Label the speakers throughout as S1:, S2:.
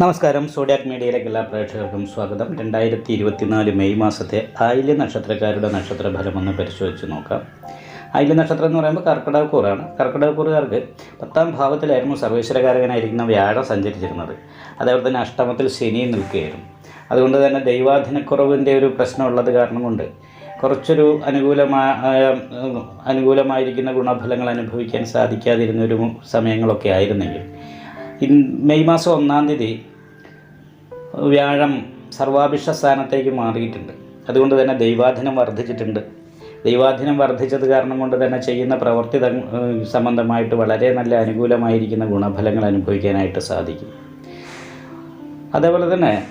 S1: നമസ്കാരം. സോഡിയാക് മീഡിയയിലേക്ക് എല്ലാ പ്രേക്ഷകർക്കും സ്വാഗതം. രണ്ടായിരത്തി ഇരുപത്തിനാല് മെയ് മാസത്തെ ആയില്യ നക്ഷത്രക്കാരുടെ നക്ഷത്രഫലം ഒന്ന് പരിശോധിച്ച് നോക്കാം. ആയില്യ നക്ഷത്രം എന്ന് പറയുമ്പോൾ കർക്കിടകക്കൂറാണ്. കർക്കിടകക്കൂറുകാർക്ക് പത്താം ഭാവത്തിലായിരുന്നു സർവേശ്വരകാരകനായിരിക്കുന്ന വ്യാഴം സഞ്ചരിച്ചിരുന്നത്. അതേപോലെ തന്നെ അഷ്ടമത്തിൽ ശനി നിൽക്കുകയായിരുന്നു. അതുകൊണ്ട് തന്നെ ദൈവാധീനക്കുറവിന്റെ ഒരു പ്രശ്നമുള്ളത് കാരണം കൊണ്ട് കുറച്ചൊരു അനുകൂലമായ അനുകൂലമായിരിക്കുന്ന ഗുണഫലങ്ങൾ അനുഭവിക്കാൻ സാധിക്കാതിരുന്ന ഒരു സമയങ്ങളൊക്കെ ആയിരുന്നെങ്കിൽ. മെയ് മാസം ഒന്നാം തീയതി വ്യാഴം സർവാഭിഷ സ്ഥാനത്തേക്ക് മാറിയിട്ടുണ്ട്. അതുകൊണ്ട് തന്നെ ദൈവാധീനം വർദ്ധിച്ചിട്ടുണ്ട്. ദൈവാധീനം വർദ്ധിച്ചത് കാരണം കൊണ്ട് തന്നെ ചെയ്യുന്ന പ്രവൃത്തി സംബന്ധമായിട്ട് വളരെ നല്ല അനുകൂലമായിരിക്കുന്ന ഗുണഫലങ്ങൾ അനുഭവിക്കാനായിട്ട് സാധിക്കും. അതേപോലെ തന്നെ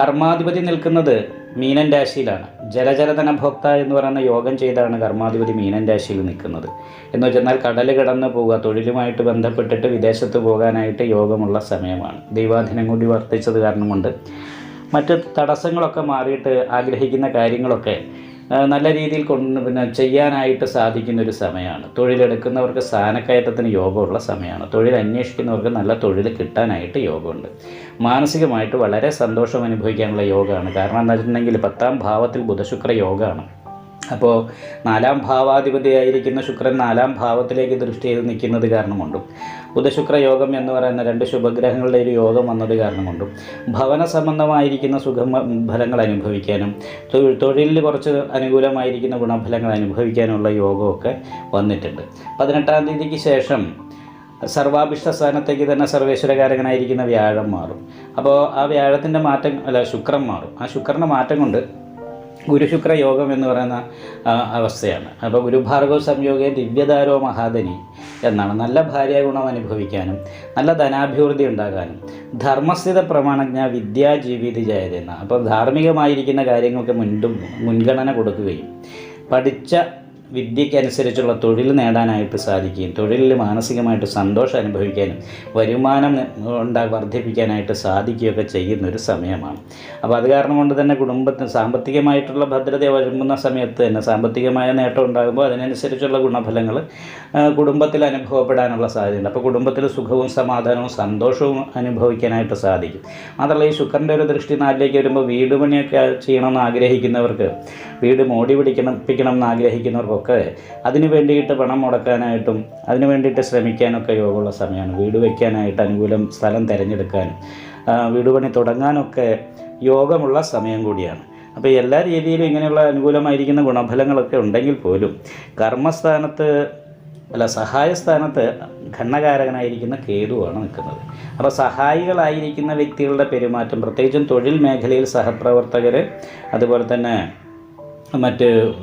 S1: കർമാധിപതി നിൽക്കുന്നത് മീനൻ രാശിയിലാണ്. ജലചരതന ഭോക്ത എന്ന് പറയുന്ന യോഗം ചെയ്താണ് കർമാധിപതി മീനൻ രാശിയിൽ നിൽക്കുന്നത്. എന്ന് വെച്ചെന്നാൽ കടൽ കടന്ന് പോവുക തൊഴിലുമായിട്ട് ബന്ധപ്പെട്ടിട്ട് വിദേശത്ത് പോകാനായിട്ട് യോഗമുള്ള സമയമാണ്. ദൈവാധീനം കൂടി വർദ്ധിച്ചത് കാരണം കൊണ്ട് മറ്റ് തടസ്സങ്ങളൊക്കെ മാറിയിട്ട് ആഗ്രഹിക്കുന്ന കാര്യങ്ങളൊക്കെ നല്ല രീതിയിൽ കൊണ്ട് പിന്നെ ചെയ്യാനായിട്ട് സാധിക്കുന്ന ഒരു സമയമാണ്. തൊഴിലെടുക്കുന്നവർക്ക് സ്ഥാനക്കയറ്റത്തിന് യോഗമുള്ള സമയമാണ്. തൊഴിൽ അന്വേഷിക്കുന്നവർക്ക് നല്ല തൊഴിൽ കിട്ടാനായിട്ട് യോഗമുണ്ട്. മാനസികമായിട്ട് വളരെ സന്തോഷം അനുഭവിക്കാനുള്ള യോഗമാണ്. കാരണം എന്താ വെച്ചിട്ടുണ്ടെങ്കിൽ പത്താം ഭാവത്തിൽ ബുധശുക്ര യോഗമാണ്. അപ്പോൾ നാലാം ഭാവാധിപതിയായിരിക്കുന്ന ശുക്രൻ നാലാം ഭാവത്തിലേക്ക് ദൃഷ്ടി ചെയ്ത് നിൽക്കുന്നത് കാരണം കൊണ്ടും ബുധശുക്ര യോഗം എന്ന് പറയുന്ന രണ്ട് ശുഭഗ്രഹങ്ങളുടെ ഒരു യോഗം വന്നത് കാരണം കൊണ്ടും ഭവന സംബന്ധമായിരിക്കുന്ന സുഖ ഫലങ്ങൾ അനുഭവിക്കാനും തൊഴിലിൽ കുറച്ച് അനുകൂലമായിരിക്കുന്ന ഗുണഫലങ്ങൾ അനുഭവിക്കാനുള്ള യോഗമൊക്കെ വന്നിട്ടുണ്ട്. പതിനെട്ടാം തീയതിക്ക് ശേഷം സർവാഭിഷ്ട സ്ഥാനത്തേക്ക് തന്നെ സർവേശ്വരകാരകനായിരിക്കുന്ന വ്യാഴം മാറും. അപ്പോൾ ആ വ്യാഴത്തിന്റെ മാറ്റം അല്ല ശുക്രൻ മാറും. ആ ശുക്രന്റെ മാറ്റം കൊണ്ട് ഗുരുശുക്ര യോഗം എന്ന് പറയുന്ന അവസ്ഥയാണ്. അപ്പോൾ ഗുരുഭാർഗവ സംയോഗേ ദിവ്യദാരോ മഹാധനി എന്നാണ്. നല്ല ഭാര്യ ഗുണം അനുഭവിക്കാനും നല്ല ധനാഭിവൃദ്ധി ഉണ്ടാകാനും. ധർമ്മസ്ഥിത പ്രമാണജ്ഞ വിദ്യാജീവിതി ജയതെന്ന. അപ്പോൾ ധാർമ്മികമായിരിക്കുന്ന കാര്യങ്ങൾക്ക് മുൻപ് മുൻഗണന കൊടുക്കുകയും പഠിച്ച വിദ്യയ്ക്കനുസരിച്ചുള്ള തൊഴിൽ നേടാനായിട്ട് സാധിക്കുകയും തൊഴിലിൽ മാനസികമായിട്ട് സന്തോഷം അനുഭവിക്കാനും വരുമാനം ഉണ്ടാ വർദ്ധിപ്പിക്കാനായിട്ട് സാധിക്കുകയൊക്കെ ചെയ്യുന്ന ഒരു സമയമാണ്. അപ്പോൾ അത് കാരണം കൊണ്ട് തന്നെ കുടുംബത്തിന് സാമ്പത്തികമായിട്ടുള്ള ഭദ്രത വരുമ്പുന്ന സമയത്ത് തന്നെ സാമ്പത്തികമായ നേട്ടം ഉണ്ടാകുമ്പോൾ അതിനനുസരിച്ചുള്ള ഗുണഫലങ്ങൾ കുടുംബത്തിൽ അനുഭവപ്പെടാനുള്ള സാധ്യതയുണ്ട്. അപ്പോൾ കുടുംബത്തിൽ സുഖവും സമാധാനവും സന്തോഷവും അനുഭവിക്കാനായിട്ട് സാധിക്കും. മാത്രമല്ല ഈ ശുക്രന്റെ ഒരു ദൃഷ്ടി നാട്ടിലേക്ക് വരുമ്പോൾ വീട് പണിയൊക്കെ ചെയ്യണമെന്ന് ആഗ്രഹിക്കുന്നവർക്ക് വീട് മോടി പിടിക്കണം പിടിക്കണം എന്ന് ആഗ്രഹിക്കുന്നവർക്കൊക്കെ അതിന് വേണ്ടിയിട്ട് പണം മുടക്കാനായിട്ടും അതിന് വേണ്ടിയിട്ട് ശ്രമിക്കാനൊക്കെ യോഗമുള്ള സമയമാണ്. വീട് വയ്ക്കാനായിട്ട് അനുകൂലം സ്ഥലം തിരഞ്ഞെടുക്കാനും വീട് പണി തുടങ്ങാനൊക്കെ യോഗമുള്ള സമയം കൂടിയാണ്. അപ്പോൾ എല്ലാ രീതിയിലും ഇങ്ങനെയുള്ള അനുകൂലമായിരിക്കുന്ന ഗുണഫലങ്ങളൊക്കെ ഉണ്ടെങ്കിൽ പോലും കർമ്മസ്ഥാനത്ത് അല്ല സഹായ സ്ഥാനത്ത് ഘണ്ണകാരകനായിരിക്കുന്ന കേതുവാണ് നിൽക്കുന്നത്. അപ്പോൾ സഹായികളായിരിക്കുന്ന വ്യക്തികളുടെ പെരുമാറ്റം പ്രത്യേകിച്ചും തൊഴിൽ മേഖലയിൽ സഹപ്രവർത്തകർ അതുപോലെ തന്നെ മറ്റ്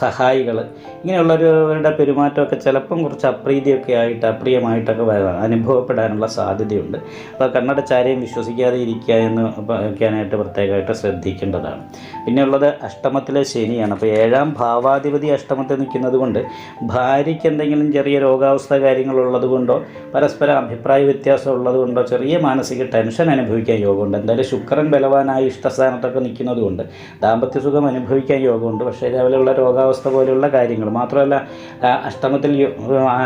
S1: സഹായികൾ ഇങ്ങനെയുള്ളവരുടെ പെരുമാറ്റമൊക്കെ ചിലപ്പം കുറച്ച് അപ്രീതിയൊക്കെ ആയിട്ട് അപ്രിയമായിട്ടൊക്കെ അനുഭവപ്പെടാനുള്ള സാധ്യതയുണ്ട്. അപ്പോൾ കണ്ണടച്ചാരെയും വിശ്വസിക്കാതെ ഇരിക്കുക എന്ന് ഒക്കെയാനായിട്ട് പ്രത്യേകമായിട്ട് ശ്രദ്ധിക്കേണ്ടതാണ്. പിന്നെ ഉള്ളത് അഷ്ടമത്തിലെ ശനിയാണ്. അപ്പോൾ ഏഴാം ഭാവാധിപതി അഷ്ടമത്തിൽ നിൽക്കുന്നത് കൊണ്ട് ഭാര്യയ്ക്ക് എന്തെങ്കിലും ചെറിയ രോഗാവസ്ഥ കാര്യങ്ങളുള്ളത് കൊണ്ടോ പരസ്പര അഭിപ്രായ വ്യത്യാസം ഉള്ളത് കൊണ്ടോ ചെറിയ മാനസിക ടെൻഷൻ അനുഭവിക്കാൻ യോഗമുണ്ട്. എന്തായാലും ശുക്രൻ ബലവാനായി ഇഷ്ടസ്ഥാനത്തൊക്കെ നിൽക്കുന്നത് കൊണ്ട് ദാമ്പത്യസുഖം അനുഭവിക്കാൻ അനുഭവിക്കാൻ യോഗമുണ്ട് പക്ഷേ ഇതേപോലെയുള്ള രോഗാവസ്ഥ പോലെയുള്ള കാര്യങ്ങൾ. മാത്രമല്ല അഷ്ടമത്തിൽ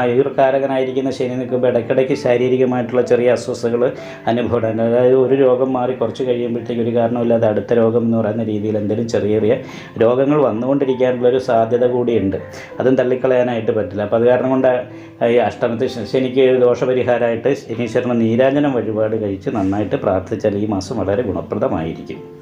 S1: ഈർക്കാരകനായിരിക്കുന്ന ശനി നിൽക്കുമ്പോൾ ഇടയ്ക്കിടയ്ക്ക് ശാരീരികമായിട്ടുള്ള ചെറിയ അസ്വസ്ഥകൾ അനുഭവപ്പെടാൻ അതായത് ഒരു രോഗം മാറി കുറച്ച് കഴിയുമ്പോഴത്തേക്ക് ഒരു കാരണമില്ലാതെ അടുത്ത രോഗം എന്ന് പറയുന്ന രീതിയിൽ എന്തെങ്കിലും ചെറിയ ചെറിയ രോഗങ്ങൾ വന്നുകൊണ്ടിരിക്കാനുള്ളൊരു സാധ്യത കൂടിയുണ്ട്. അതും തള്ളിക്കളയാനായിട്ട് പറ്റില്ല. അപ്പോൾ അത് കാരണം കൊണ്ട് ഈ അഷ്ടമത്തെ ശ- ശനിക്ക് ദോഷപരിഹാരമായിട്ട് ശനീശ്വരന് നീരാഞ്ജനം വഴിപാട് കഴിച്ച് നന്നായിട്ട് പ്രാർത്ഥിച്ചാൽ ഈ മാസം വളരെ ഗുണപ്രദമായിരിക്കും.